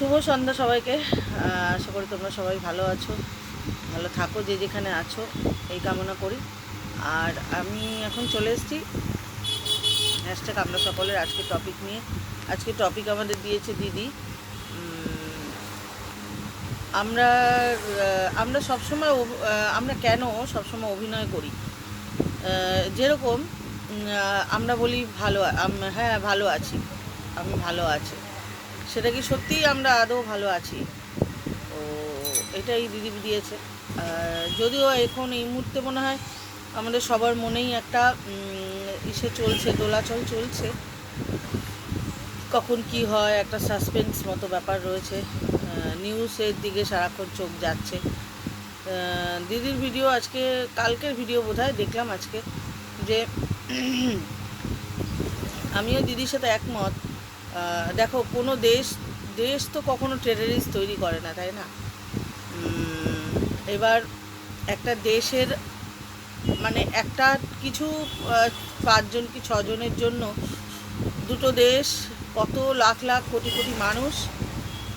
শুভ সন্ধ্যা সবাইকে। আশা করি তোমরা সবাই ভালো আছো, ভালো থাকো, যে যেখানে আছো, এই কামনা করি। আর আমি এখন চলে এসেছি। হ্যাশট্যাগ আমরা সকলের আজকে টপিক নিয়ে। আজকে টপিক আমাদের দিয়েছে দিদি। আমরা আমরা সবসময় আমরা কেন সবসময় অভিনয় করি? যেরকম আমরা বলি ভালো হ্যাঁ ভালো আছি। আমি ভালো আছি। সেটা কি সত্যিই আমরা আদৌ ভালো আছি? তো এটাই দিদি দিয়েছে। আর যদিও এখন এই মুহূর্তে মনে হয় আমাদের সবার মনেই একটা ইসে চলছে, দোলাচল চলছে। কখন কি হয়, একটা সাসপেন্স মতো ব্যাপার রয়েছে। নিউজের দিকে সারাক্ষণ চোখ যাচ্ছে। দিদির ভিডিও আজকে, কালকের ভিডিও বোধহয় দেখলাম আজকে যে, আমিও দিদির সাথে একমত। দেখো, কোনো দেশ দেশ তো কখনো টেররিস্ট তৈরি করে না, তাই না? এবার একটা দেশের মানে একটা কিছু পাঁচজন কি ছজনের জন্য দুটো দেশ কত লাখ লাখ, কোটি কোটি মানুষ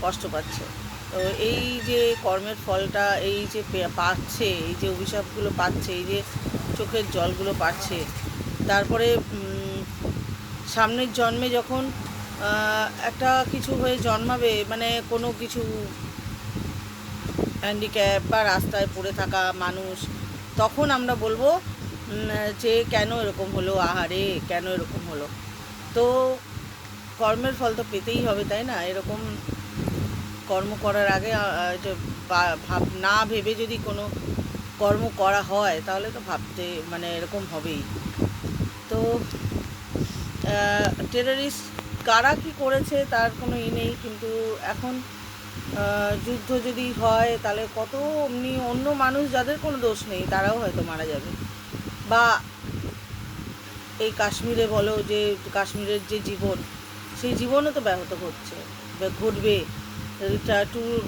কষ্ট পাচ্ছে। তো এই যে কর্মের ফলটা, এই যে পাচ্ছে, এই যে অভিশাপগুলো পাচ্ছে, এই যে চোখের জলগুলো পাচ্ছে, তারপরে সামনের জন্মে যখন একটা কিছু হয়ে জন্মাবে মানে কোনো কিছু হ্যান্ডিক্যাপ বা রাস্তায় পড়ে থাকা মানুষ, তখন আমরা বলব যে কেন এরকম হলো, আহারে, কেন এরকম হলো? তো কর্মের ফল তো পেতেই হবে, তাই না? এরকম কর্ম করার আগে ভাব, না ভেবে যদি কোনো কর্ম করা হয়, তাহলে তো ভাবতে মানে এরকম হবেই। তো টেররিস্ট কারা কি করেছে তার কোনো ই নেই, কিন্তু এখন যুদ্ধ যদি হয় তাহলে কত এমনি অন্য মানুষ যাদের কোনো দোষ নেই, তারাও হয়তো মারা যাবে। বা এই কাশ্মীরে বলো যে, কাশ্মীরের যে জীবন, সেই জীবনও তো ব্যাহত হচ্ছে ঘটবে। ট্যুর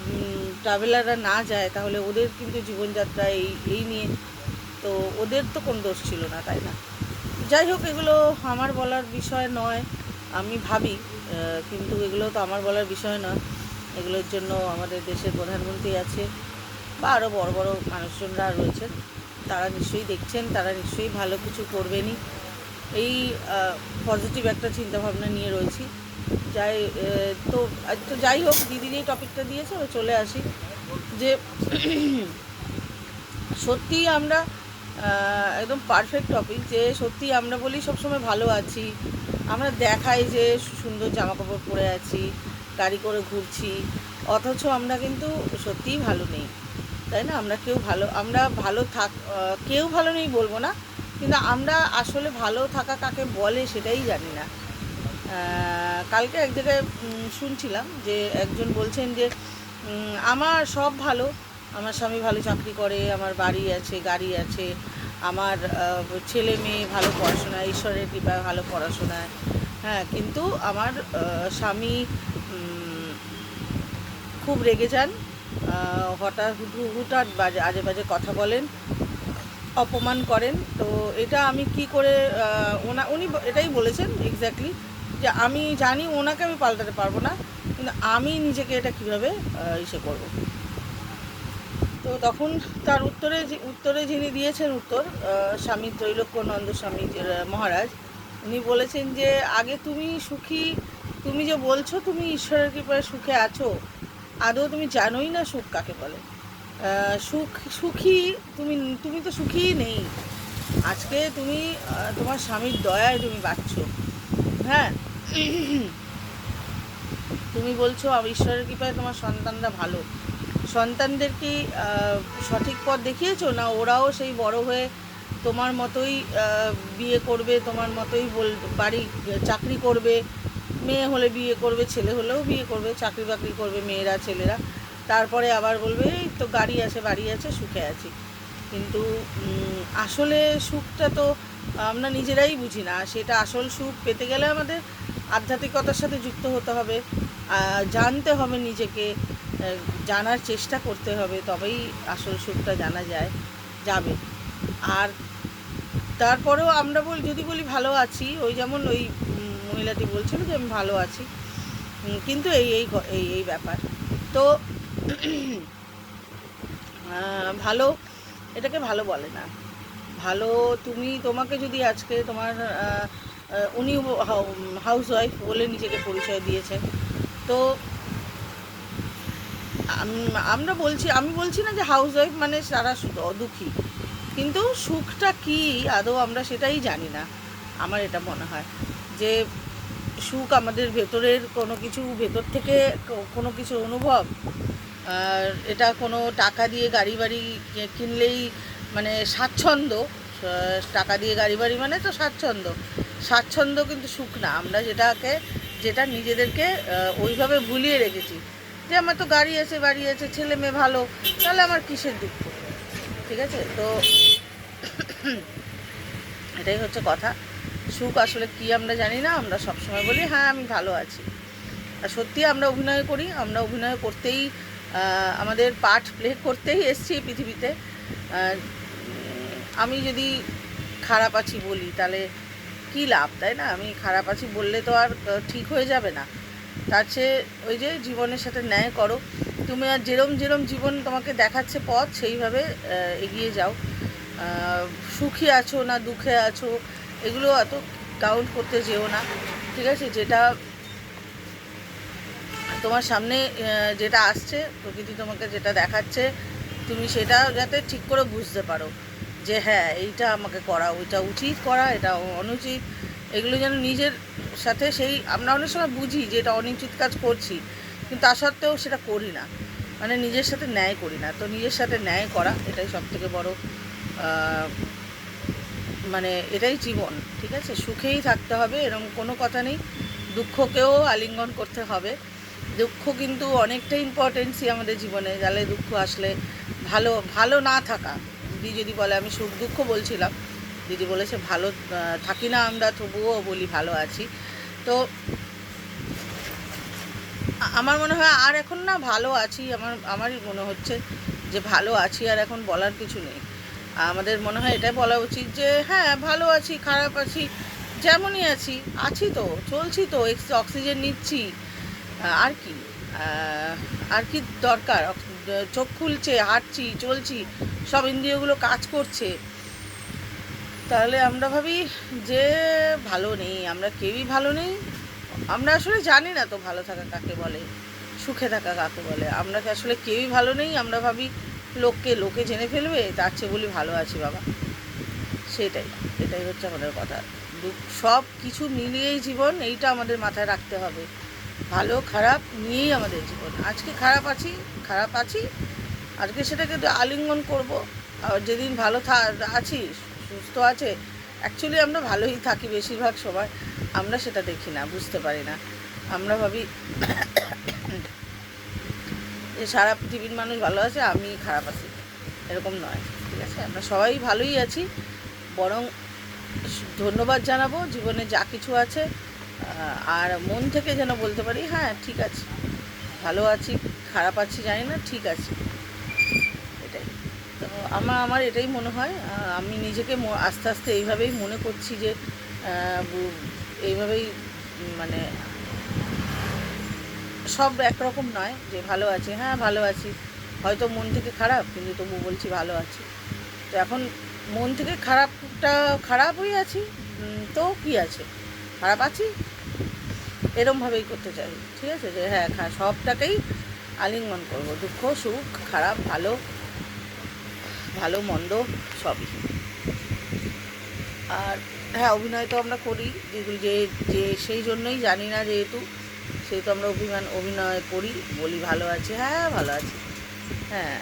ট্রাভেলাররা না যায় তাহলে ওদের কিন্তু জীবনযাত্রা এই এই নিয়ে তো ওদের তো কোনো দোষ ছিল না, তাই না? যাই হোক, এগুলো আমার বলার বিষয় নয়। আমি ভাবি কিন্তু এগুলো তো আমার বলার বিষয় নয় এগুলোর জন্য আমাদের দেশের প্রধানমন্ত্রী আছে বা আরও বড় বড় মানুষজনরা রয়েছেন। তারা নিশ্চয়ই দেখছেন, তারা নিশ্চয়ই ভালো কিছু করবেনই। এই পজিটিভ একটা চিন্তাভাবনা নিয়ে রয়েছি। যাই তো তো যাই হোক, দিদি যে টপিকটা দিয়েছে চলে আসি। যে সত্যি আমরা একদম পারফেক্ট টপিক যে সত্যি আমরা বলি সবসময় ভালো আছি আমরা দেখাই যে সুন্দর জামা কাপড় পরে আছি, গাড়ি করে ঘুরছি, অথচ আমরা কিন্তু সত্যিই ভালো নেই, তাই না? আমরা কেউ ভালো, আমরা ভালো থাক কেউ ভালো নেই বলব না, কিন্তু আমরা আসলে ভালো থাকা কাকে বলে সেটাই জানি না। কালকে এক জায়গায় শুনছিলাম যে একজন বলছেন যে আমার সব ভালো, আমার স্বামী ভালো চাকরি করে, আমার বাড়ি আছে, গাড়ি আছে আমার ছেলে মেয়ে ভালো পড়াশোনা, ঈশ্বরের কৃপায় ভালো পড়াশোনায় হ্যাঁ কিন্তু আমার স্বামী খুব রেগে যান হঠাৎ হুটু- হুটহাট বাজে, আজে বাজে কথা বলেন, অপমান করেন, তো এটা আমি কি করে ওনা, উনি এটাই বলেছেন এক্স্যাক্টলি যে আমি জানি ওনাকে আমি পাল্টাতে পারব না, কিন্তু আমি নিজেকে এটা কীভাবে ইসে করব। তো তখন তার উত্তরে উত্তরে যিনি দিয়েছেন উত্তর স্বামী ত্রৈলোক্যনন্দ স্বামী মহারাজ, উনি বলেছেন যে, আগে তুমি সুখী, তুমি যে বলছো তুমি ঈশ্বরের কৃপায় সুখে আছো, আদৌ তুমি জানোই না সুখ কাকে বলে? সুখ, সুখী তুমি তুমি তো সুখীই নেই। আজকে তুমি তোমার স্বামীর দয়ায় তুমি বাঁচছ। হ্যাঁ? তুমি বলছো, ঈশ্বরের কৃপায় তোমার সন্তানরা ভালো। সন্তানদের কি সঠিক পথ দেখিয়েছো না ওরাও সেই বড় হয়ে তোমার মতোই বিয়ে করবে, তোমার মতোই বল, বাড়ি, চাকরি করবে, মেয়ে হলে বিয়ে করবে, ছেলে হলেও বিয়ে করবে, চাকরি বাকরি করবে, মেয়েরা, ছেলেরা। তারপরে আবার বলবে, এই তো গাড়ি আছে, বাড়ি আছে, সুখে আছি। কিন্তু আসলে সুখটা তো আমরা নিজেরাই বুঝি না। সেটা আসল সুখ পেতে গেলে আমাদের আধ্যাত্মিকতার সাথে যুক্ত হতে হবে। জানতে হবে নিজেকে। জানার চেষ্টা করতে হবে, তবেই আসল সুখটা জানা যায়, যাবে। আর তারপরেও আমরা বল, যদি বলি ভালো আছি, ওই যেমন ওই মহিলাটি বলছিল যে আমি ভালো আছি। কিন্তু এই এই এই এই ব্যাপার। তো ভালো এটাকে ভালো বলে না। ভালো তুমি, তোমাকে যদি আজকে তোমার উনি হাউস ওয়াইফ বলে নিজেকে পরিচয় দিয়েছেন তো আমরা বলছি, আমি বলছি না যে হাউস ওয়াইফ মানে সারা সু- দুঃখী। কিন্তু সুখটা কি আদৌ আমরা সেটাই জানি না। আমার এটা মনে হয় যে সুখ আমাদের ভেতরের কোনো কিছু, ভেতর থেকে কোনো কিছু অনুভব, আর এটা কোনো টাকা দিয়ে গাড়ি বাড়ি কিনলেই মানে স্বাচ্ছন্দ্য। টাকা দিয়ে গাড়ি বাড়ি মানে তো স্বাচ্ছন্দ্য। স্বাচ্ছন্দ্য কিন্তু সুখ না। আমরা যেটাকে, যেটা নিজেদেরকে ওইভাবে ভুলিয়ে রেখেছি। যে আমার তো গাড়ি আছে, বাড়ি আছে, ছেলে মেয়ে ভালো, তাহলে আমার কিসের দুঃখ? ঠিক আছে? তো এটাই হচ্ছে কথা। সুখ আসলে কি আমরা জানি না, আমরা সবসময় বলি হ্যাঁ আমি ভালো আছি। আর সত্যি আমরা অভিনয় করি, আমরা অভিনয় করতেই আমাদের পাঠ প্লে করতেই এসছি পৃথিবীতে। আমি যদি খারাপ আছি বলি, তাহলে কি লাভ, তাই না? আমি খারাপ আছি বললে তো আর ঠিক হয়ে যাবে না। তার চেয়ে ওই যে জীবনের সাথে ন্যায় করো। তুমি আর যেরম যেরম জীবন তোমাকে দেখাচ্ছে পথ, সেইভাবে এগিয়ে যাও। সুখী আছো না দুঃখে আছো, এগুলো এত কাউন্ট করতে যেও না, ঠিক আছে? যেটা তোমার সামনে যেটা আসছে, প্রকৃতি তোমাকে যেটা দেখাচ্ছে, তুমি সেটা যাতে ঠিক করে বুঝতে পারো যে হ্যাঁ এইটা আমাকে করা, ওইটা উচিত করা, এটা অনুচিত। এগুলো যেন নিজের সাথে সেই, আমরা অনেক সময় বুঝি যে এটা অনুচিত কাজ করছি, কিন্তু তা সত্ত্বেও সেটা করি না। মানে নিজের সাথে ন্যায় করি না। তো নিজের সাথে ন্যায় করা এটাই সব থেকে বড় মানে এটাই জীবন, ঠিক আছে? সুখেই থাকতে হবে, এরকম কোনো কথা নেই। দুঃখকেও আলিঙ্গন করতে হবে। দুঃখ কিন্তু অনেকটা ইম্পর্টেন্সই আমাদের জীবনে। যালে দুঃখ আসলে ভালো ভালো না থাকা, যদি বলে আমি সুখ দুঃখ বলছিলাম দিদি বলেছে, ভালো থাকি না আমরা, তবুও বলি ভালো আছি। তো আমার মনে হয় আর এখন না ভালো আছি, আমার, আমারই মনে হচ্ছে যে ভালো আছি আর এখন বলার কিছু নেই। আমাদের মনে হয় এটাই বলা উচিত যে হ্যাঁ ভালো আছি, খারাপ আছি, যেমনই আছি আছি তো, চলছি তো অক্সিজেন নিচ্ছি। আর কি? আর কি দরকার? চোখ খুলছে, হাঁটছি, চলছি, সব ইন্দ্রিয়গুলো কাজ করছে। তাহলে আমরা ভাবি যে ভালো নেই, আমরা কেউই ভালো নেই। আমরা আসলে জানি না তো ভালো থাকা কাকে বলে, সুখে থাকা কাকে বলে। আমরা আসলে কেউই ভালো নেই, আমরা ভাবি লোককে লোকে জেনে ফেলবে, তার চেয়ে বলি ভালো আছি বাবা। সেটাই, এটাই হচ্ছে আমাদের কথা। সব কিছু মিলিয়েই জীবন, এইটা আমাদের মাথায় রাখতে হবে। ভালো, খারাপ নিয়েই আমাদের জীবন। আজকে খারাপ আছি খারাপ আছি, আজকে সেটাকে আলিঙ্গন করব। আর যেদিন ভালো থা- আছি সুস্থ আছে অ্যাকচুয়ালি আমরা ভালোই থাকি বেশিরভাগ সময়, আমরা সেটা দেখি না, বুঝতে পারি না। আমরা ভাবি, যে সারা পৃথিবীর মানুষ ভালো আছে, আমি খারাপ আছি। এরকম নয়, ঠিক আছে? আমরা সবাই ভালোই আছি, বরং ধন্যবাদ জানাব, জীবনে যা কিছু আছে আর মন থেকে যেন বলতে পারি হ্যাঁ ঠিক আছে, ভালো আছি, খারাপ আছি, জানি না, ঠিক আছে। আমার আমার এটাই মনে হয়। আমি নিজেকে আস্তে আস্তে এইভাবেই মনে করছি যে এইভাবেই মানে সব একরকম নয় যে ভালো আছি। হ্যাঁ ভালো আছি। হয়তো মন থেকে খারাপ, কিন্তু তবু বলছি ভালো আছি। তো এখন মন থেকে খারাপটা খারাপ হয়ে আছি তো কি আছে? খারাপ আছি? এরমভাবেই করতে চাই, ঠিক আছে? যে হ্যাঁ সবটাকেই আলিঙ্গন করব। দুঃখ, সুখ, খারাপ, ভালো ভালো, মন্দ সবই। আর হ্যাঁ অভিনয় তো আমরা করি যেগুলো যে যে সেই জন্যই জানি না যেহেতু, সেহেতু আমরা অভিমান, অভিনয় করি, বলি ভালো আছে হ্যাঁ ভালো আছি। হ্যাঁ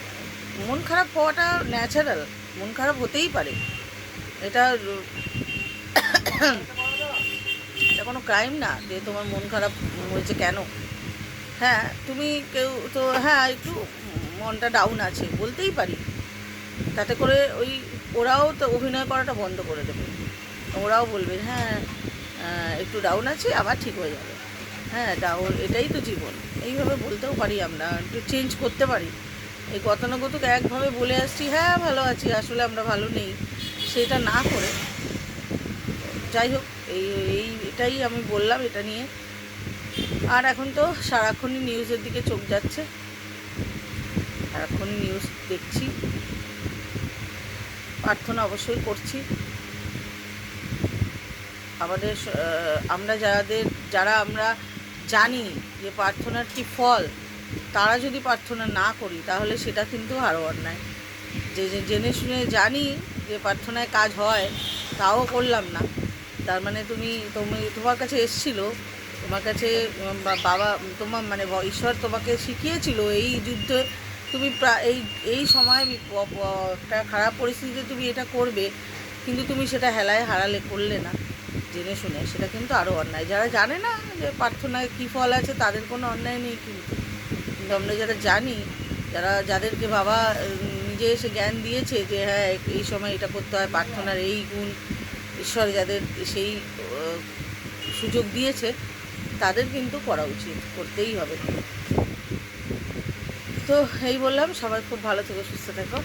মন খারাপ হওয়াটা ন্যাচারাল মন খারাপ হতেই পারে। এটা এটা কোনো ক্রাইম না, যে তোমার মন খারাপ হয়েছে কেন? হ্যাঁ তুমি কেউ তো হ্যাঁ একটু মনটা ডাউন আছে, বলতেই পারি। তাতে করে ওই ওরাও তো অভিনয় করাটা বন্ধ করে দেবে। ওরাও বলবে হ্যাঁ একটু ডাউন আছে, আবার ঠিক হয়ে যাবে। হ্যাঁ ডাউন এটাই তো জীবন। এইভাবে বলতেও পারি আমরা, একটু চেঞ্জ করতে পারি। এই গতানুগতিক একভাবে বলে আসছি হ্যাঁ ভালো আছি, আসলে আমরা ভালো নেই। সেটা না করে, যাই হোক, এই এই, এটাই আমি বললাম এটা নিয়ে। আর এখন তো সারাক্ষণই নিউজের দিকে চোখ যাচ্ছে। সারাক্ষণই নিউজ দেখছি। প্রার্থনা অবশ্যই করছি। আমাদের আমরা যাদের, যারা আমরা জানি যে প্রার্থনার কি ফল, তারা যদি প্রার্থনা না করি, তাহলে সেটা কিন্তু আরও অন্যায়। যে জেনে শুনে জানি যে প্রার্থনায় কাজ হয়, তাও করলাম না। তার মানে তুমি তুমি, তোমার কাছে এসছিল, তোমার কাছে বাবা, তোমার মানে ঈশ্বর তোমাকে শিখিয়েছিল এই যুদ্ধে তুমি এই এই সময় একটা খারাপ পরিস্থিতিতে তুমি এটা করবে, কিন্তু তুমি সেটা হেলায় হারালে করলে না, জেনে শুনে। সেটা কিন্তু আরও অন্যায়। যারা জানে না যে প্রার্থনায় কী ফল আছে, তাদের কোনো অন্যায় নেই কিন্তু। কিন্তু আমরা যারা জানি, যারা, যাদেরকে বাবা নিজে এসে জ্ঞান দিয়েছে যে হ্যাঁ এই সময় এটা করতে হয়, প্রার্থনার এই গুণ, ঈশ্বর যাদের সেই সুযোগ দিয়েছে, তাদের কিন্তু করা উচিত, করতেই হবে। তো এই বললাম সবাই খুব ভালো থেকো সুস্থ থেকো।